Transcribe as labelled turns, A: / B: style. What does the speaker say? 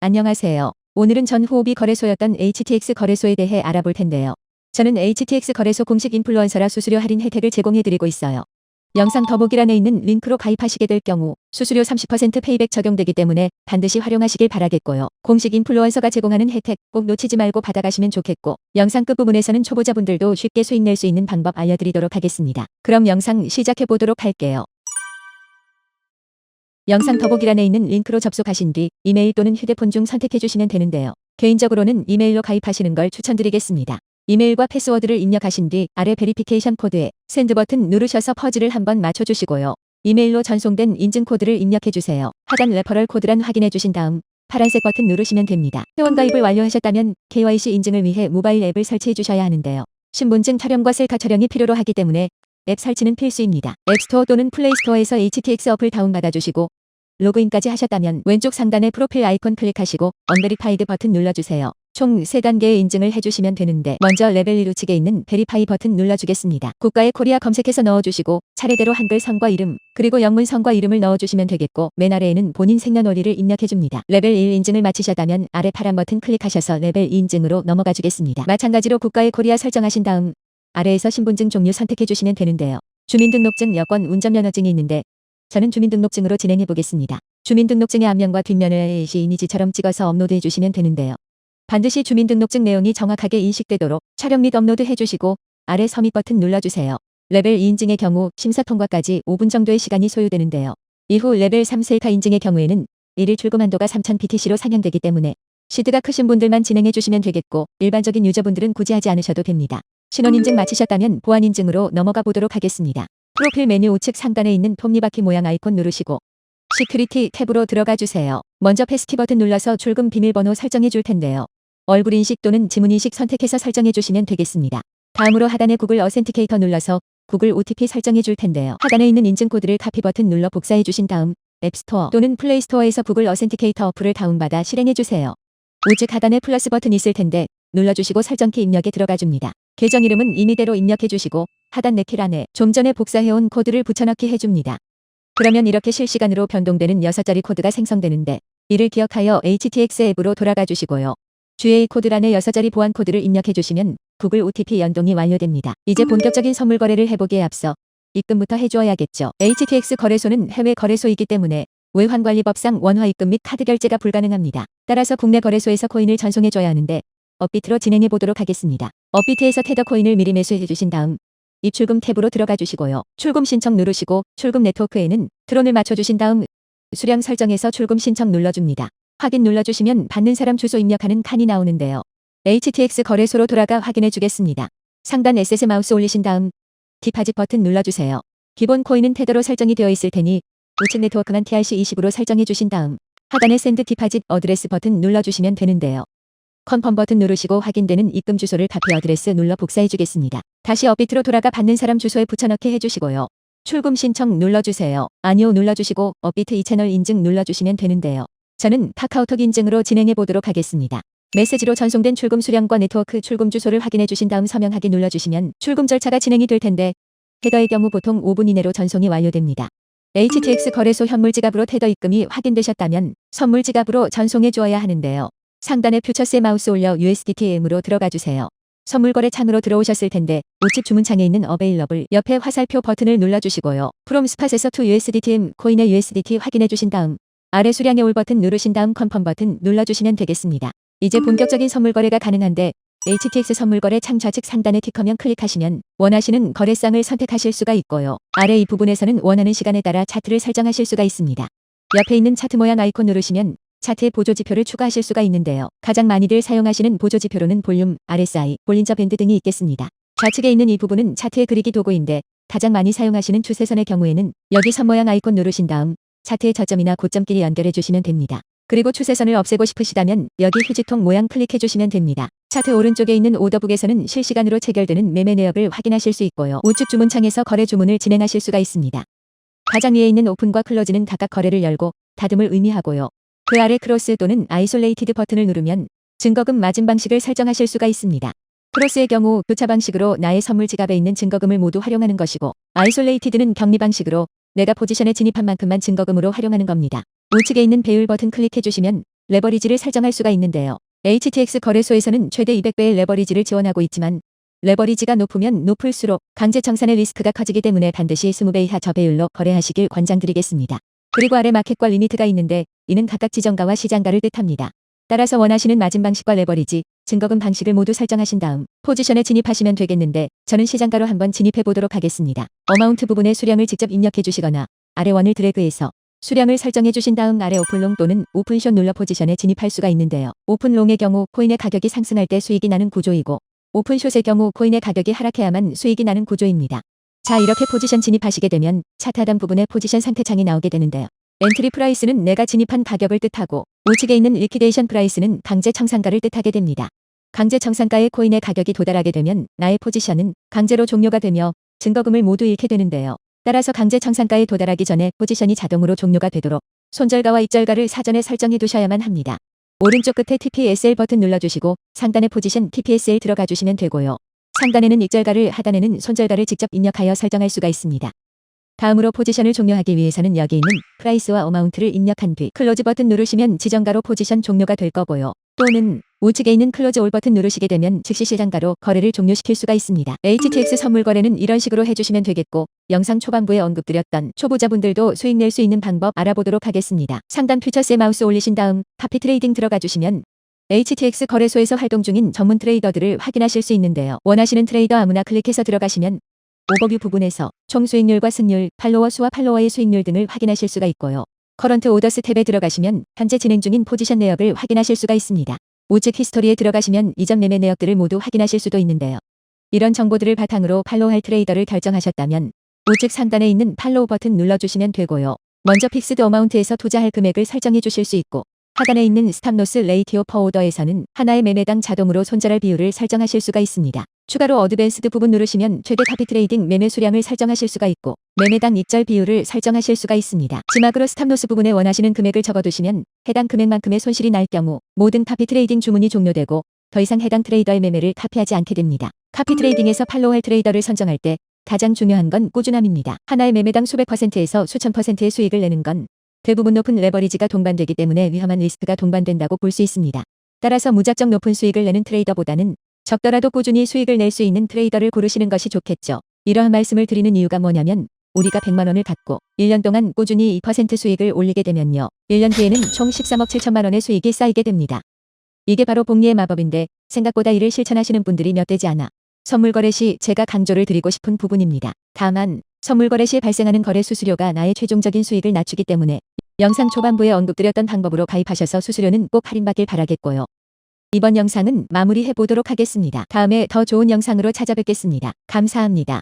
A: 안녕하세요. 오늘은 전 호흡이 거래소였던 HTX 거래소에 대해 알아볼 텐데요. 저는 HTX 거래소 공식 인플루언서라 수수료 할인 혜택을 제공해드리고 있어요. 영상 더보기란에 있는 링크로 가입하시게 될 경우 수수료 30% 페이백 적용되기 때문에 반드시 활용하시길 바라겠고요. 공식 인플루언서가 제공하는 혜택 꼭 놓치지 말고 받아가시면 좋겠고 영상 끝부분에서는 초보자분들도 쉽게 수익 낼 수 있는 방법 알려드리도록 하겠습니다. 그럼 영상 시작해 보도록 할게요. 영상 더보기란에 있는 링크로 접속하신 뒤 이메일 또는 휴대폰 중 선택해 주시면 되는데요. 개인적으로는 이메일로 가입하시는 걸 추천드리겠습니다. 이메일과 패스워드를 입력하신 뒤 아래 베리피케이션 코드에 샌드 버튼 누르셔서 퍼즐을 한번 맞춰주시고요. 이메일로 전송된 인증 코드를 입력해 주세요. 하단 레퍼럴 코드란 확인해 주신 다음 파란색 버튼 누르시면 됩니다. 회원 가입을 완료하셨다면 KYC 인증을 위해 모바일 앱을 설치해 주셔야 하는데요. 신분증 촬영과 셀카 촬영이 필요로 하기 때문에 앱 설치는 필수입니다. 앱스토어 또는 플레이스토어에서 HTX 어플 다운받아 주시고 로그인까지 하셨다면 왼쪽 상단의 프로필 아이콘 클릭하시고 언베리파이드 버튼 눌러주세요. 총 3단계의 인증을 해주시면 되는데 먼저 레벨 1 우측에 있는 베리파이 버튼 눌러주겠습니다. 국가의 코리아 검색해서 넣어주시고 차례대로 한글 성과 이름 그리고 영문 성과 이름을 넣어주시면 되겠고 맨 아래에는 본인 생년월일을 입력해줍니다. 레벨 1 인증을 마치셨다면 아래 파란 버튼 클릭하셔서 레벨 2 인증으로 넘어가 주겠습니다. 마찬가지로 국가의 코리아 설정하신 다음 아래에서 신분증 종류 선택해 주시면 되는데요. 주민등록증, 여권, 운전면허증이 있는데 저는 주민등록증으로 진행해 보겠습니다. 주민등록증의 앞면과 뒷면을 시이미지처럼 찍어서 업로드해 주시면 되는데요. 반드시 주민등록증 내용이 정확하게 인식되도록 촬영 및 업로드 해주시고 아래 서밋 버튼 눌러주세요. 레벨 2인증의 경우 심사 통과까지 5분 정도의 시간이 소요되는데요. 이후 레벨 3 셀카 인증의 경우에는 1일 출금 한도가 3000BTC로 상향되기 때문에 시드가 크신 분들만 진행해 주시면 되겠고 일반적인 유저분들은 굳이 하지 않으셔도 됩니다. 신원인증 마치셨다면 보안인증으로 넘어가 보도록 하겠습니다. 프로필 메뉴 우측 상단에 있는 톱니바퀴 모양 아이콘 누르시고 시큐리티 탭으로 들어가 주세요. 먼저 패스키 버튼 눌러서 출금 비밀번호 설정해 줄 텐데요. 얼굴 인식 또는 지문 인식 선택해서 설정해 주시면 되겠습니다. 다음으로 하단에 구글 어센티케이터 눌러서 구글 OTP 설정해 줄 텐데요. 하단에 있는 인증 코드를 카피 버튼 눌러 복사해 주신 다음 앱스토어 또는 플레이스토어에서 구글 어센티케이터 어플을 다운받아 실행해 주세요. 우측 하단에 플러스 버튼 있을 텐데 눌러주시고 설정키 입력에 들어가 줍니다. 계정 이름은 임의대로 입력해 주시고 하단 네킬 안에 좀 전에 복사해온 코드를 붙여넣기 해줍니다. 그러면 이렇게 실시간으로 변동되는 6자리 코드가 생성되는데 이를 기억하여 HTX 앱으로 돌아가 주시고요. GA 코드란에 6자리 보안 코드를 입력해 주시면 구글 OTP 연동이 완료됩니다. 이제 본격적인 선물 거래를 해보기에 앞서 입금부터 해주어야겠죠. HTX 거래소는 해외 거래소이기 때문에 외환관리법상 원화 입금 및 카드 결제가 불가능합니다. 따라서 국내 거래소에서 코인을 전송해줘야 하는데 업비트로 진행해 보도록 하겠습니다. 업비트에서 테더 코인을 미리 매수해 주신 다음 입출금 탭으로 들어가 주시고요. 출금 신청 누르시고 출금 네트워크에는 트론을 맞춰 주신 다음 수량 설정해서 출금 신청 눌러줍니다. 확인 눌러주시면 받는 사람 주소 입력하는 칸이 나오는데요. HTX 거래소로 돌아가 확인해 주겠습니다. 상단 SS 마우스 올리신 다음 디파짓 버튼 눌러주세요. 기본 코인은 테더로 설정이 되어 있을 테니 우측 네트워크만 TRC20으로 설정해 주신 다음 하단의 샌드 디파짓 어드레스 버튼 눌러주시면 되는데요. 컨펌 버튼 누르시고 확인되는 입금 주소를 카피 어드레스 눌러 복사해 주겠습니다. 다시 업비트로 돌아가 받는 사람 주소에 붙여넣기 해주시고요. 출금 신청 눌러주세요. 아니요 눌러주시고 업비트 이 채널 인증 눌러주시면 되는데요. 저는 카카오톡 인증으로 진행해 보도록 하겠습니다. 메시지로 전송된 출금 수량과 네트워크 출금 주소를 확인해 주신 다음 서명하기 눌러주시면 출금 절차가 진행이 될 텐데 테더의 경우 보통 5분 이내로 전송이 완료됩니다. HTX 거래소 현물 지갑으로 테더 입금이 확인되셨다면 선물 지갑으로 전송해 주어야 하는데요. 상단에 퓨처스에 마우스 올려 USDTM으로 들어가 주세요. 선물 거래 창으로 들어오셨을 텐데 우측 주문창에 있는 어베일러블 옆에 화살표 버튼을 눌러주시고요. 프롬 스팟에서 to USDTM 코인의 USDT 확인해 주신 다음 아래 수량의 올 버튼 누르신 다음 컨펌 버튼 눌러주시면 되겠습니다. 이제 본격적인 선물 거래가 가능한데 HTX 선물 거래 창 좌측 상단의 티커면 클릭하시면 원하시는 거래상을 선택하실 수가 있고요. 아래 이 부분에서는 원하는 시간에 따라 차트를 설정하실 수가 있습니다. 옆에 있는 차트 모양 아이콘 누르시면 차트에 보조지표를 추가하실 수가 있는데요. 가장 많이들 사용하시는 보조지표로는 볼륨, RSI, 볼린저 밴드 등이 있겠습니다. 좌측에 있는 이 부분은 차트의 그리기 도구인데 가장 많이 사용하시는 추세선의 경우에는 여기 선 모양 아이콘 누르신 다음 차트의 저점이나 고점끼리 연결해 주시면 됩니다. 그리고 추세선을 없애고 싶으시다면 여기 휴지통 모양 클릭해 주시면 됩니다. 차트 오른쪽에 있는 오더북에서는 실시간으로 체결되는 매매 내역을 확인하실 수 있고요. 우측 주문창에서 거래 주문을 진행하실 수가 있습니다. 가장 위에 있는 오픈과 클로즈는 각각 거래를 열고 닫음을 의미하고요. 그 아래 크로스 또는 아이솔레이티드 버튼을 누르면 증거금 마진 방식을 설정하실 수가 있습니다. 크로스의 경우 교차 방식으로 나의 선물 지갑에 있는 증거금을 모두 활용하는 것이고 아이솔레이티드는 격리 방식으로 내가 포지션에 진입한 만큼만 증거금으로 활용하는 겁니다. 우측에 있는 배율 버튼 클릭해 주시면 레버리지를 설정할 수가 있는데요. HTX 거래소에서는 최대 200배의 레버리지를 지원하고 있지만 레버리지가 높으면 높을수록 강제 청산의 리스크가 커지기 때문에 반드시 20배 이하 저배율로 거래하시길 권장드리겠습니다. 그리고 아래 마켓과 리미트가 있는데 이는 각각 지정가와 시장가를 뜻합니다. 따라서 원하시는 마진 방식과 레버리지, 증거금 방식을 모두 설정하신 다음 포지션에 진입하시면 되겠는데 저는 시장가로 한번 진입해 보도록 하겠습니다. 어마운트 부분에 수량을 직접 입력해 주시거나 아래 원을 드래그해서 수량을 설정해 주신 다음 아래 오픈롱 또는 오픈숏 눌러 포지션에 진입할 수가 있는데요. 오픈롱의 경우 코인의 가격이 상승할 때 수익이 나는 구조이고 오픈숏의 경우 코인의 가격이 하락해야만 수익이 나는 구조입니다. 자 이렇게 포지션 진입하시게 되면 하단 부분에 포지션 상태 창이 나오게 되는데요. 엔트리 프라이스는 내가 진입한 가격을 뜻하고 우측에 있는 리퀴데이션 프라이스는 강제 청산가를 뜻하게 됩니다. 강제 청산가의 코인의 가격이 도달하게 되면 나의 포지션은 강제로 종료가 되며 증거금을 모두 잃게 되는데요. 따라서 강제 청산가에 도달하기 전에 포지션이 자동으로 종료가 되도록 손절가와 입절가를 사전에 설정해 두셔야만 합니다. 오른쪽 끝에 TPSL 버튼 눌러주시고 상단의 포지션 TPSL 들어가 주시면 되고요. 상단에는 입절가를 하단에는 손절가를 직접 입력하여 설정할 수가 있습니다. 다음으로 포지션을 종료하기 위해서는 여기 있는 프라이스와 어마운트를 입력한 뒤 클로즈 버튼 누르시면 지정가로 포지션 종료가 될 거고요. 또는 우측에 있는 클로즈 올 버튼 누르시게 되면 즉시 시장가로 거래를 종료시킬 수가 있습니다. HTX 선물 거래는 이런 식으로 해주시면 되겠고 영상 초반부에 언급드렸던 초보자분들도 수익 낼 수 있는 방법 알아보도록 하겠습니다. 상단 퓨처스에 마우스 올리신 다음 파피 트레이딩 들어가 주시면 HTX 거래소에서 활동 중인 전문 트레이더들을 확인하실 수 있는데요. 원하시는 트레이더 아무나 클릭해서 들어가시면 오버뷰 부분에서 총 수익률과 승률, 팔로워 수와 팔로워의 수익률 등을 확인하실 수가 있고요. 커런트 오더스 탭에 들어가시면 현재 진행 중인 포지션 내역을 확인하실 수가 있습니다. 우측 히스토리에 들어가시면 이전 매매 내역들을 모두 확인하실 수도 있는데요. 이런 정보들을 바탕으로 팔로우할 트레이더를 결정하셨다면 우측 상단에 있는 팔로우 버튼 눌러주시면 되고요. 먼저 픽스드 어마운트에서 투자할 금액을 설정해 주실 수 있고 하단에 있는 스탑로스 레이티오 퍼오더에서는 하나의 매매당 자동으로 손절할 비율을 설정하실 수가 있습니다. 추가로 어드밴스드 부분 누르시면 최대 카피 트레이딩 매매 수량을 설정하실 수가 있고 매매당 입절 비율을 설정하실 수가 있습니다. 지막으로 스탑로스 부분에 원하시는 금액을 적어두시면 해당 금액만큼의 손실이 날 경우 모든 카피 트레이딩 주문이 종료되고 더 이상 해당 트레이더의 매매를 카피하지 않게 됩니다. 카피 트레이딩에서 팔로우할 트레이더를 선정할 때 가장 중요한 건 꾸준함입니다. 하나의 매매당 수백 퍼센트에서 수천 퍼센트의 수익을 내는 건 대부분 높은 레버리지가 동반되기 때문에 위험한 리스크가 동반된다고 볼 수 있습니다. 따라서 무작정 높은 수익을 내는 트레이더보다는 적더라도 꾸준히 수익을 낼 수 있는 트레이더를 고르시는 것이 좋겠죠. 이러한 말씀을 드리는 이유가 뭐냐면 우리가 100만 원을 받고 1년 동안 꾸준히 2% 수익을 올리게 되면요. 1년 뒤에는 총 13억 7천만 원의 수익이 쌓이게 됩니다. 이게 바로 복리의 마법인데 생각보다 이를 실천하시는 분들이 몇 되지 않아 선물 거래 시 제가 강조를 드리고 싶은 부분입니다. 다만 선물 거래 시 발생하는 거래 수수료가 나의 최종적인 수익을 낮추기 때문에 영상 초반부에 언급드렸던 방법으로 가입하셔서 수수료는 꼭 할인받길 바라겠고요. 이번 영상은 마무리해 보도록 하겠습니다. 다음에 더 좋은 영상으로 찾아뵙겠습니다. 감사합니다.